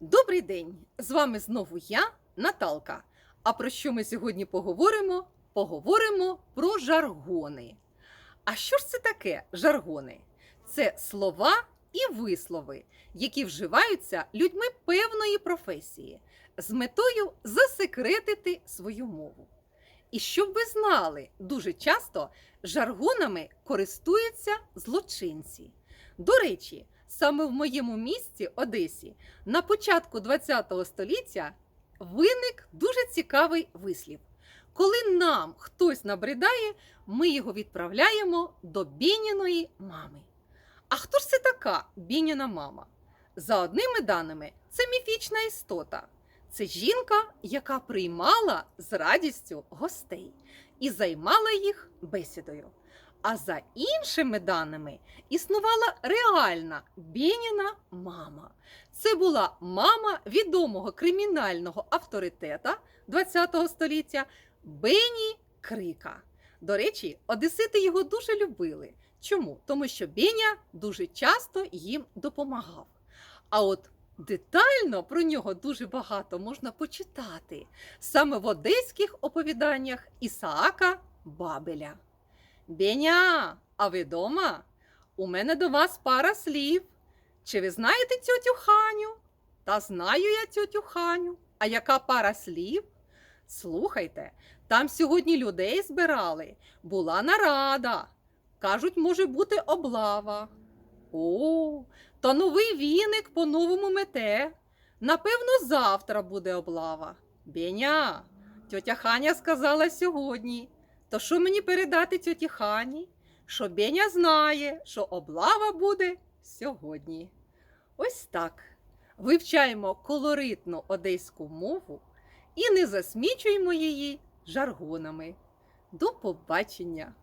Добрий день! З вами знову я, Наталка. А про що ми сьогодні поговоримо? Поговоримо про жаргони. А що ж це таке жаргони? Це слова і вислови, які вживаються людьми певної професії з метою засекретити свою мову. І щоб ви знали, дуже часто жаргонами користуються злочинці. До речі, саме в моєму місті Одесі на початку ХХ століття виник дуже цікавий вислів. Коли нам хтось набридає, ми його відправляємо до Бініної мами. А хто ж це така Бініна мама? За одними даними, це міфічна істота. Це жінка, яка приймала з радістю гостей і займала їх бесідою. А за іншими даними, існувала реальна Бєніна мама. Це була мама відомого кримінального авторитета ХХ століття Бені Крика. До речі, одесити його дуже любили. Чому? Тому що Беня дуже часто їм допомагав. А от детально про нього дуже багато можна почитати саме в одеських оповіданнях Ісаака Бабеля. Беня, а ви дома? У мене до вас пара слів. Чи ви знаєте тьотю Ханю? Та знаю я тьотю Ханю. А яка пара слів? Слухайте, там сьогодні людей збирали, була нарада. Кажуть, може бути облава. О, та новий віник по-новому мете. Напевно, завтра буде облава. Беня, тьотя Ханя сказала сьогодні. То що мені передати тьоті Хані? Що Беня знає, що облава буде сьогодні. Ось так. Вивчаємо колоритну одеську мову і не засмічуємо її жаргонами. До побачення!